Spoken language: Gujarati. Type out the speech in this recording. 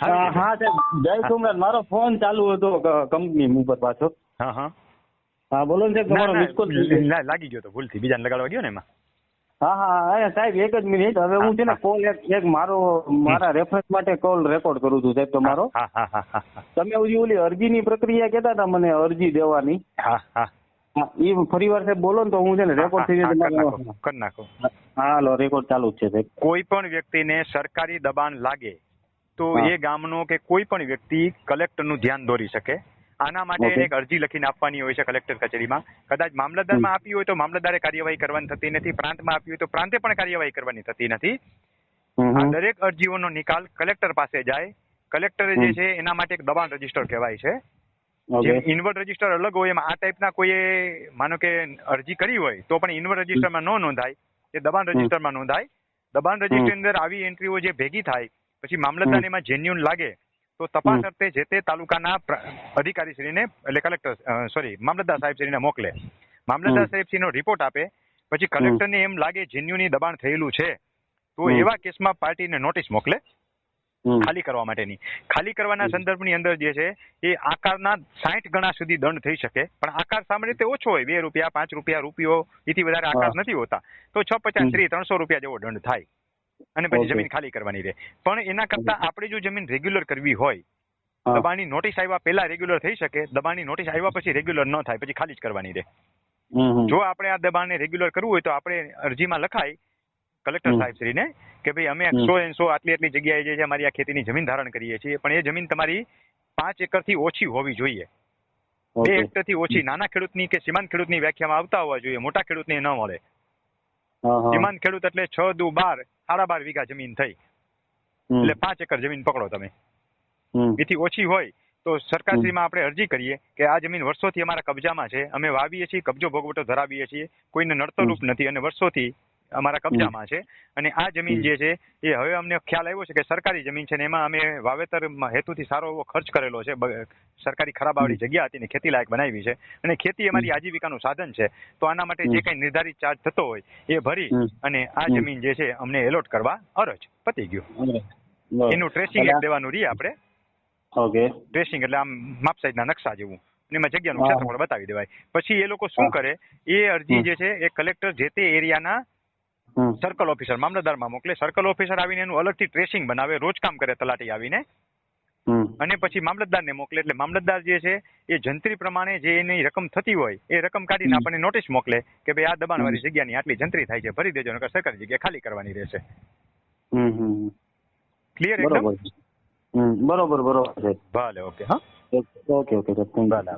હા હા સાહેબ. જય સોમનાથ. મારો ફોન ચાલુ હતો કંપની ઉપર પાછો. હા હા. હા બોલો ને સાહેબ તમારો ના, લાગી ગયો તો ભૂલથી. બીજાને લગાડવા ગયો ને એમાં? હા હા સાહેબ એક જ મિનિટ. હવે હું છે ને કોલ એક એક મારો મારા રેફરન્સ માટે કોલ રેકોર્ડ કરું છું સાહેબ તમારો. તમે ઓલી ઓલી અરજીની પ્રક્રિયા કહેતા હતા મને અરજી દેવાની. હા હા. એ ફરી વાર સાહેબ બોલો ને તો હું છે ને રેકોર્ડ થઈ જશે કરી નાખો હાલો રેકોર્ડ ચાલુ જ છે સાહેબ. કોઈ પણ વ્યક્તિને સરકારી દબાણ લાગે તો. એ ગામનો કે કોઈ પણ વ્યક્તિ કલેક્ટરનું ધ્યાન દોરી શકે. આના માટે એને એક અરજી લખીને આપવાની હોય છે કલેક્ટર કચેરીમાં. કદાચ મામલતદારમાં આપી હોય તો મામલતદારે કાર્યવાહી કરવાની થતી નથી પ્રાંતમાં આપી હોય તો પ્રાંતે પણ કાર્યવાહી કરવાની થતી નથી. આ દરેક અરજીઓનો નિકાલ કલેક્ટર પાસે જાય. કલેક્ટરે જે છે એના માટે એક દબાણ રજિસ્ટર કહેવાય છે. જેમ ઇન્વર્ટ રજિસ્ટર અલગ હોય એમાં આ ટાઈપના કોઈએ માનો કે અરજી કરી હોય તો પણ ઇન્વર્ટ રજીસ્ટરમાં ન નોંધાય. એ દબાણ રજીસ્ટરમાં નોંધાય. દબાણ રજિસ્ટર અંદર આવી એન્ટ્રીઓ જે ભેગી થાય પછી મામલતદાર એમાં જેન્યુન લાગે તો તપાસ અર્થે જે તે તાલુકાના અધિકારીશ્રીને એટલે કલેક્ટર સોરી મામલતદાર સાહેબશ્રીને મોકલે. મામલતદાર સાહેબ સાહેબશ્રીનો રિપોર્ટ આપે પછી કલેક્ટરને એમ લાગે જેન્યુની દબાણ થયેલું છે તો. એવા કેસમાં પાર્ટીને નોટિસ મોકલે ખાલી કરવા માટેની. ખાલી કરવાના. સંદર્ભની અંદર જે છે એ આકારના સાઠ ગણા સુધી દંડ થઈ શકે પણ આકાર સામાન્ય રીતે ઓછો હોય બે રૂપિયા પાંચ રૂપિયા રૂપિયો એથી વધારે આકાર નથી હોતા. તો છ પચાસ. ત્રીસ ત્રણસો રૂપિયા જેવો દંડ થાય. અને પછી જમીન ખાલી કરવાની રહે. પણ એના કરતા આપણે જો જમીન રેગ્યુલર કરવી હોય દબાણની નોટિસ આવ્યા પહેલા રેગ્યુલર થઈ શકે દબાણની નોટિસ આવ્યા પછી રેગ્યુલર ન થાય પછી ખાલી જ કરવાની રહે. જો આપણે આ દબાણને રેગ્યુલર કરવું હોય તો આપણે અરજીમાં લખાય કલેક્ટર સાહેબ શ્રીને કે ભાઈ અમે. સો એન સો આટલી આટલી જગ્યાએ જે છે અમારી આ ખેતીની જમીન ધારણ કરીએ છીએ પણ એ જમીન તમારી પાંચ એકરથી ઓછી હોવી જોઈએ. બે. હેક્ટરથી ઓછી નાના ખેડૂતની કે સીમાંત ખેડૂતની વ્યાખ્યામાં આવતા હોવા જોઈએ મોટા ખેડૂતને ન મળે. સીમાંત ખેડૂત એટલે છ દુ બાર સાડા બાર વીઘા જમીન થઈ. એટલે પાંચ એકર જમીન પકડો તમે. એથી ઓછી હોય તો સરકારશ્રીમાં આપણે અરજી કરીએ કે આ જમીન વર્ષોથી અમારા કબજામાં છે. અમે વાવીએ છીએ કબજો ભોગવટો ધરાવીએ છીએ. કોઈને નડતર રૂપ નથી અને વર્ષોથી અમારા કબજામાં છે. અને આ જમીન જે છે એ હવે અમને ખ્યાલ આવ્યો છે કે સરકારી જમીન છે ને એમાં અમે વાવેતર હેતુથી સારો એવો ખર્ચ કરેલો છે. સરકારી સરકારી આવડી જગ્યા હતી ને ખેતી લાયક બનાવી છે. અને ખેતી અમારી આજીવિકાનું સાધન છે. તો આના માટે જે કઈ નિર્ધારિત ચાર્જ થતો હોય એ ભરી અને આ જમીન જે છે અમને એલોટ કરવા અરજ પતી ગયો. એનું ટ્રેસિંગ એક દેવાનું રહીએ આપણે. ઓકે. ટ્રેસિંગ એટલે આમ માપ સાઈઝના નકશા જેવું. એમાં જગ્યાનું. ક્ષેત્રફળ બતાવી દેવાય. પછી એ લોકો શું કરે એ અરજી જે છે એ કલેક્ટર જે તે એરિયાના. સર્કલ ઓફિસર મામલતદારમાં મોકલે. સર્કલ ઓફિસર આવીને એનું અલગથી ટ્રેસિંગ બનાવે રોજ કામ કરે તલાટી આવીને. અને પછી મામલતદારને મોકલે. એટલે મામલતદાર જે છે એ જંત્રી પ્રમાણે જે એની રકમ થતી હોય એ રકમ કાઢીને. આપણને નોટિસ મોકલે કે ભાઈ આ દબાણવાળી જગ્યાની આટલી જંત્રી થાય છે. ભરી દેજો નકર સરકારી જગ્યા ખાલી કરવાની રહેશે. ક્લિયર એકદમ? બરોબર. બરોબર બરોબર ભલે ઓકે હા. ઓકે ઓકે ભલે